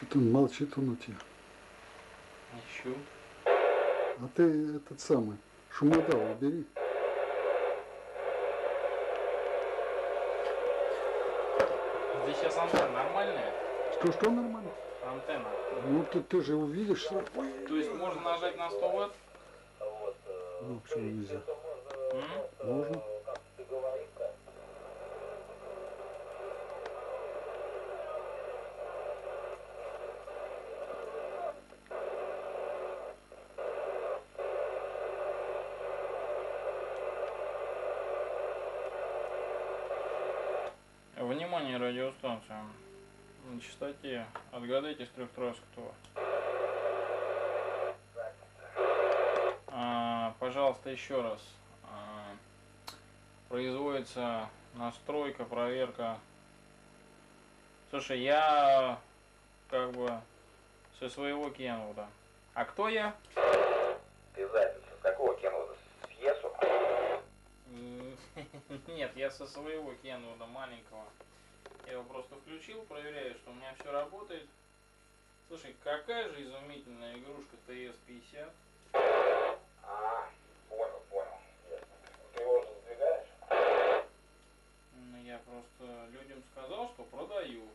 Что-то молчит он у тебя. Ищу. А ты этот самый, шумодал убери. Здесь сейчас антенна нормальная? Что, что нормально? Антенна. Ну ты, ты же увидишь. что- То есть можно нажать на 100 ватт? Ну, почему нельзя? М? Можно. Внимание, радиостанция. На частоте. Отгадайте с трех раз кто. А, пожалуйста, еще раз. А, производится настройка, проверка. Слушай, я как бы со своего Кенвуда. А кто я? Ты запись с какого Кенвуда? С Есу? М, Нет, я со своего Кенвуда маленького. Я его просто включил, проверяю, что у меня все работает. Слушай, какая же изумительная игрушка ТС-50. А, понял, понял. Ты его уже сдвигаешь? Ну, я просто людям сказал, что продаю.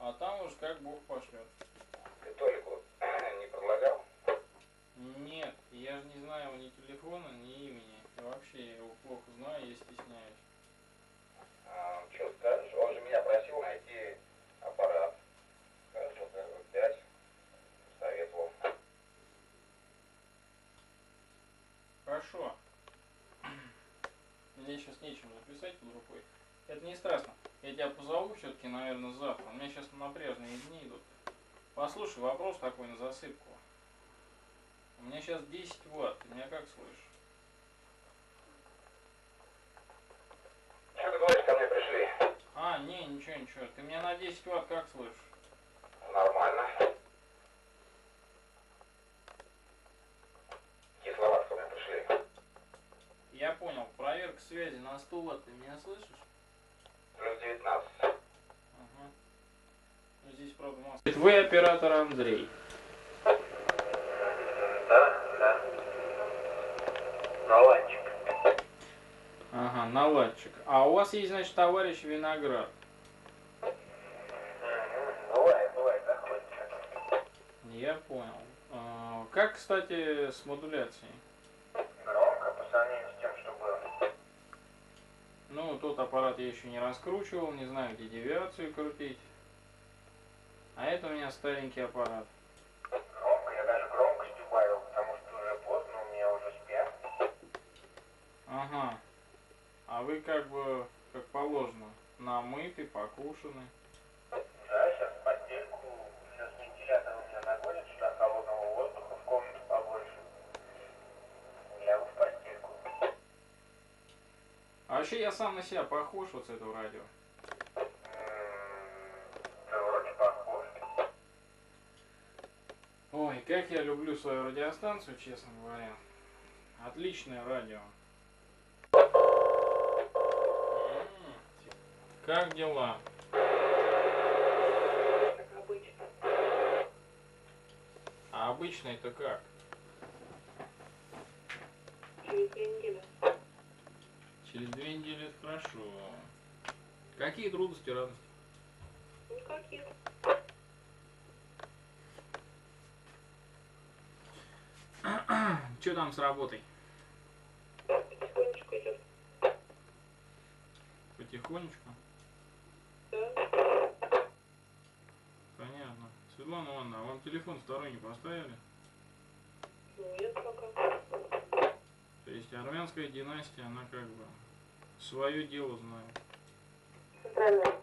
А там уж как бог пошлет. Ты Толику не предлагал? Нет, я же не знаю его ни телефона, ни имени. И вообще я его плохо знаю, я стесняюсь. А, что скажешь? Он же меня просил найти аппарат. Хорошо, скажу, пять. Советовал. Хорошо. Мне сейчас нечем записать под рукой. Это не страшно. Я тебя позову все-таки, наверное, завтра. У меня сейчас напряжные дни идут. Послушай, вопрос такой на засыпку. У меня сейчас 10 ватт. Ты меня как слышишь? Что ты говоришь, ко мне пришли? А, не, ничего, ничего. Ты меня на 10 ватт как слышишь? Нормально. Кисловат ко мне пришли. Я понял. Проверка связи на 100 ватт. Ты меня слышишь? Плюс 19. Ага. Ну, здесь, маска. Вы оператор Андрей. Да, да. Наладчик. Ага, наладчик. А у вас есть, значит, товарищ Виноград. Бывает, бывает, заходит. Я понял. А, Как, кстати, с модуляцией? Громко по сравнению с тем, что было. Ну, тот аппарат я еще не раскручивал, не знаю, где девиацию крутить. А это у меня старенький аппарат. Громко, я даже громкость убавил, потому что уже поздно, у меня уже спят. Ага. А вы как бы, как положено, намыты, покушаны. Вообще я сам на себя похож вот с этого радио. Ой, как я люблю свою радиостанцию, честно говоря. Отличное радио. Как дела? Как обычно. А обычно это как? Через две недели. Через две недели это хорошо. Какие трудности, радости? Никаких. Что там с работой? Потихонечку идет. Потихонечку? Да. Понятно. Светлана Ивановна, а вам телефон второй не поставили? Нет пока. То есть армянская династия, она как бы свое дело знает. Центральная.